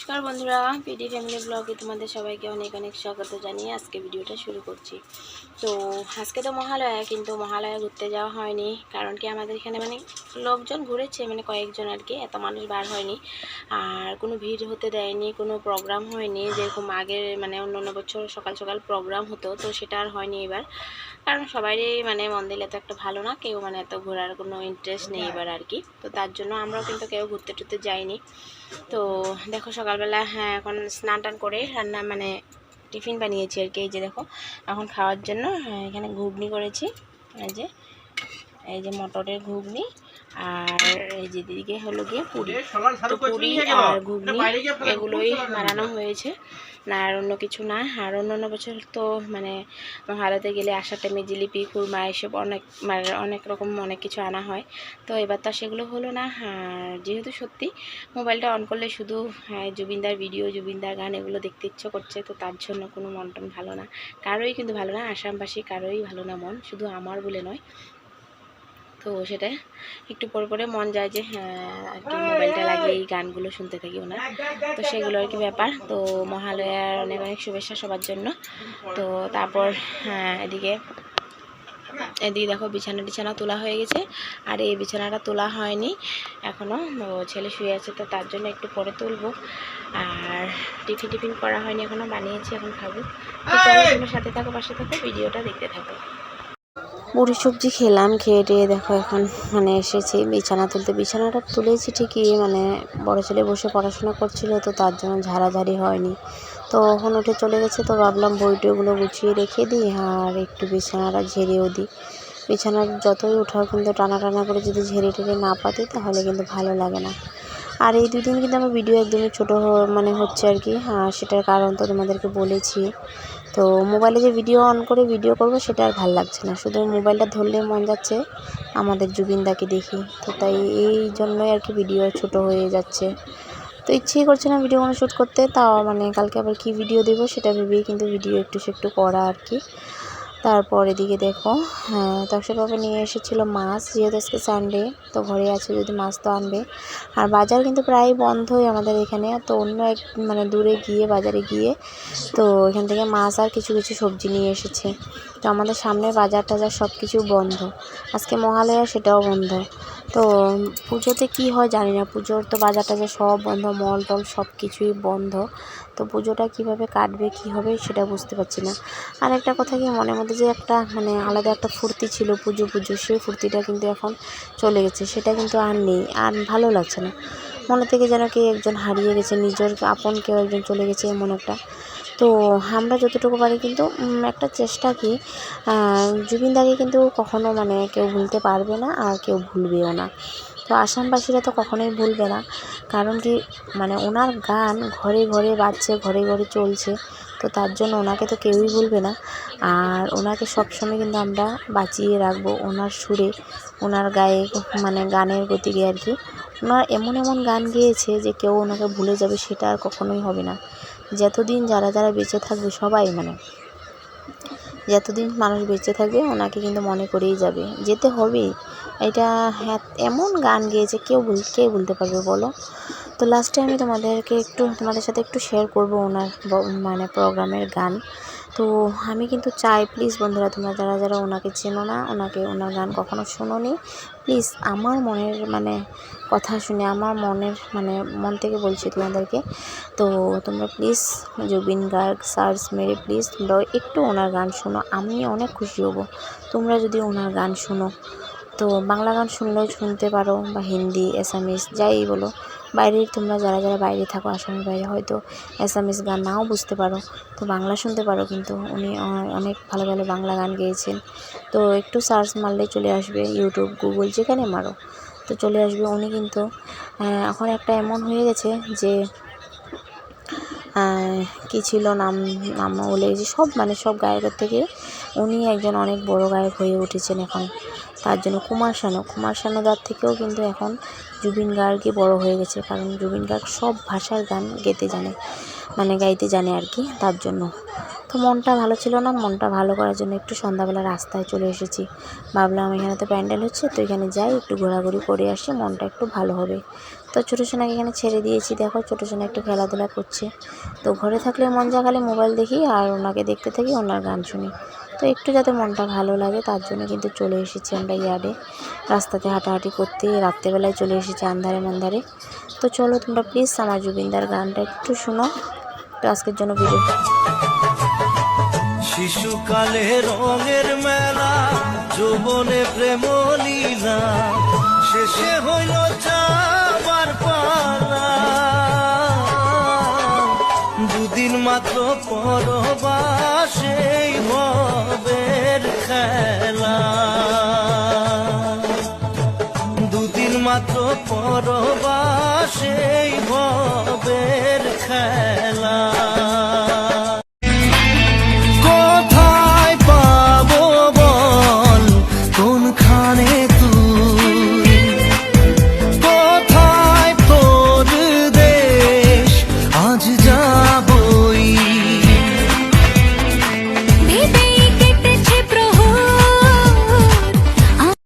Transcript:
নমস্কার বন্ধুরা, PD family ব্লগে তোমাদের সবাইকে অনেক অনেক স্বাগত জানিয়ে আজকে ভিডিওটা শুরু করছি। তো আজকে তো মহালয়া, কিন্তু মহালয়া ঘুরতে যাওয়া হয়নি। কারণ কি আমাদের এখানে মানে লোকজন ঘুরেছে মানে কয়েকজন আর কি, এত মানুষ বার হয়নি। আর কোনো ভিড় হতে দেয়নি, কোনো প্রোগ্রাম হয়নি। যেরকম আগের মানে অন্য অন্য বছর সকাল সকাল প্রোগ্রাম হতো, তো সেটা আর হয়নি এবার। কারণ সবারই মানে মন্দির এত একটা ভালো না, কেউ মানে এত ঘোরার কোনো ইন্টারেস্ট নেই এবার আর কি। তো তার জন্য আমরাও কিন্তু কেউ ঘুরতে টুরতে যাইনি। তো দেখো সকালবেলা হ্যাঁ এখন স্নান টান করে রান্না মানে টিফিন বানিয়েছি আর কি এই যে দেখো এখন খাওয়ার জন্য হ্যাঁ, এখানে ঘুগনি করেছি এই যে এই যে মটরের ঘুগনি আর এই যে দিদিকে হলো গিয়ে পুরি। তো পুরি আর ঘুগনি এগুলোই বানানো হয়েছে। না আর অন্য কিছু না। আর অন্য অন্য বছর তো মানে মহালয়াতে গেলে আসার টাইমে জিলিপি খুরমা এসব অনেক মানে অনেক রকম অনেক কিছু আনা হয়। তো এবার তো আর সেগুলো হলো না। আর যেহেতু সত্যি মোবাইলটা অন করলে শুধু হ্যাঁ, জুবিনদার ভিডিও জুবিনদার গান এগুলো দেখতে ইচ্ছে করছে তো তার জন্য কোনো মন টন ভালো না। কারোই কিন্তু ভালো না। আসামবাসী কারোই ভালো না মন। শুধু আমার বলে নয়। তো সেটা একটু পরে পরে মন যায় যে হ্যাঁ আর কি মোবাইলটা লাগিয়ে এই গানগুলো শুনতে থাকি ওনার। তো সেগুলো আর কি ব্যাপার। তো মহালয়ার অনেক অনেক শুভেচ্ছা সবার জন্য। তো তারপর হ্যাঁ এদিকে এদিকে দেখো বিছানা টিছানা তোলা হয়ে গেছে। আর এই বিছানাটা তোলা হয়নি এখনও ছেলে শুয়ে আছে, তো তার জন্য একটু পরে তুলবো। আর টিফিন টিফিন করা হয়নি এখনও বানিয়েছি, এখন খাব। তো তোমার সাথে থাকো, পাশে থাকো, ভিডিওটা দেখতে থাকো। মুড়ি সবজি খেলাম, খেয়ে টেয়ে দেখো এখন মানে এসেছি। বিছানা তুলতে, বিছানাটা তুলেছি ঠিকই মানে বড় ছেলে বসে পড়াশোনা করছিল তো তার জন্য ঝাড়াঝাড়ি হয়নি। তো এখন উঠে চলে গেছে, তো ভাবলাম বইটগুলো গুছিয়ে রেখে দিই আর একটু বিছানাটা ঝেড়েও দিই। বিছানার যতই উঠাও কিন্তু টানা টানা করে যদি ঝেড়ে টেড়ে না পাতি তাহলে কিন্তু ভালো লাগে না। আর এই দুদিন কিন্তু আমার ভিডিও একদমই ছোটো মানে হচ্ছে আর কি, আর সেটার কারণ তো তোমাদেরকে বলেছি। তো মোবাইলে যে ভিডিও অন করে ভিডিও করব, সেটা আর ভালো লাগছে না। শুধু মোবাইলটা ধরলে মন যাচ্ছে, আমাদের জুবিনদাকে দেখি। তো তাই এই জন্যই আর কি ভিডিও ছোট হয়ে যাচ্ছে। তো ইচ্ছেই করছে না ভিডিও ভিডিওগুলো শ্যুট করতে, তাও মানে কালকে আবার কি ভিডিও দেবো সেটা ভেবেই কিন্তু ভিডিও একটু একটু করা আর কি। তারপর এদিকে দেখো হ্যাঁ তকসা বাবা নিয়ে এসেছিল মাছ, যেহেতু আজকে সানডে তো ঘরে আছে যদি মাছ তো আনবে। আর বাজার কিন্তু প্রায় বন্ধই আমাদের এখানে, তো অন্য এক মানে দূরে গিয়ে, বাজারে গিয়ে, তো এখান থেকে মাছ আর কিছু কিছু সবজি নিয়ে এসেছে। তো আমাদের সামনে বাজার টাজার সব কিছু বন্ধ। আজকে মহালয়া, সেটাও বন্ধ। তো পুজোতে কি হয় জানি না, পুজোর তো বাজার টাজার সব বন্ধ মল টল সব কিছুই বন্ধ। তো পুজোটা কীভাবে কাটবে, কি হবে সেটা বুঝতে পারছি না। আর একটা কথা কি মনের মধ্যে যে একটা মানে আলাদা একটা ফুর্তি ছিল পুজো পুজো, সেই ফুর্তিটা কিন্তু এখন চলে গেছে, সেটা কিন্তু আর নেই, আর ভালো লাগছে না। মনে থেকে যেন কে একজন হারিয়ে গেছে, নিজের আপন কেউ একজন চলে গেছে, এমন একটা। তো আমরা যতটুকু পারি কিন্তু একটা চেষ্টা কি জুবিনদাকে কিন্তু কখনো মানে কেউ ভুলতে পারবে না, আর কেউ ভুলবেও না। তো আসামবাসীরা তো কখনোই ভুলবে না। কারণ কি মানে ওনার গান ঘরে ঘরে বাজছে, ঘরে ঘরে চলছে, তো তার জন্য ওনাকে তো কেউই ভুলবে না। আর ওনাকে সবসময় কিন্তু আমরা বাঁচিয়ে রাখব ওনার সুরে, ওনার গায়ে মানে গানের গতিকে আর কি। ওনার এমন এমন গান গেয়েছে যে কেউ ওনাকে ভুলে যাবে, সেটা আর কখনোই হবে না। যতদিন যারা যারা বেঁচে থাকবে সবাই মানে যতদিন মানুষ বেঁচে থাকবে ওনাকে কিন্তু মনে করেই যাবে। যেতে হবে। এটা হ্যাঁ এমন গান গেয়েছে, কেউ ভুল কে বলতে পারবে বলো? তো লাস্টে আমি তোমাদেরকে একটু, তোমাদের সাথে একটু শেয়ার করব ওনার মানে প্রোগ্রামের গান। তো আমি কিন্তু চাই প্লিজ বন্ধুরা, তোমরা যারা যারা ওনাকে চেনো না, ওনাকে, ওনার গান কখনো শোনোনি প্লিজ আমার মনের মানে কথা শুনে, আমার মনের মানে মন থেকে বলছি তোমাদেরকে। তো তোমরা প্লিজ জুবিন গার্গ সার্চ মেরে প্লিজ তোমরা একটু ওনার গান শোনো, আমি অনেক খুশি হব। তোমরা যদি ওনার গান শোনো তো বাংলা গান শুনলেও শুনতে পারো বা হিন্দি অ্যাসামিস যাই বলো। বাইরের তোমরা যারা যারা বাইরে থাকো, আসামের বাইরে, হয়তো অ্যাসামিস গান নাও বুঝতে পারো। তো বাংলা শুনতে পারো কিন্তু উনি অনেক ভালো ভালো বাংলা গান গেয়েছেন। তো একটু সার্চ মারলেই চলে আসবে ইউটিউব গুগল যেখানে মারো। তো চলে আসবে উনি কিন্তু এখন একটা এমন হয়ে গেছে যে কী ছিল নাম নাম যে সব মানে সব গায়কের থেকে উনি একজন অনেক বড় গায়ক হয়ে উঠেছেন এখন। তার জন্য কুমার শানু, কুমার শানুদার থেকেও কিন্তু এখন জুবিন গার্গই বড় হয়ে গেছে, কারণ জুবিন গার্গ সব ভাষার গান গেতে জানে মানে গাইতে জানে আর কি তার জন্য। তো মনটা ভালো ছিল না, মনটা ভালো করার জন্য একটু সন্ধ্যাবেলা রাস্তায় চলে এসেছি। ভাবলাম এখানে তো প্যান্ডেল হচ্ছে, তো এখানে যাই, একটু ঘোরাঘুরি করে আসি, মনটা একটু ভালো হবে। তো ছোটো সোনাকে এখানে ছেড়ে দিয়েছি। দেখো, ছোটো সোনা একটু খেলাধুলা করছে। তো ঘরে থাকলে মন খালি মোবাইল দেখি আর ওনাকে দেখতে থাকি, ওনার গান শুনি। তো একটু যাতে মনটা ভালো লাগে, তার জন্য কিন্তু চলে এসেছি আমরা ইয়ার্ডে। রাস্তাতে হাঁটাহাঁটি করতে, রাত্রেবেলায় চলে এসেছি আন্ধারে মান্ধারে। তো চলো তোমরা প্লিজ আমার জুবিনদার গানটা একটু শোনো। তো আজকের জন্য ভিডিও শিশুকালে রঙের মেলা, যৌবনে প্রেম লীলা শেষে হইল যাবার পালা দুদিন মাত্র পরবাসেই ভবের খেলা। দুদিন মাত্র পরবাসেই ভবের খেলা।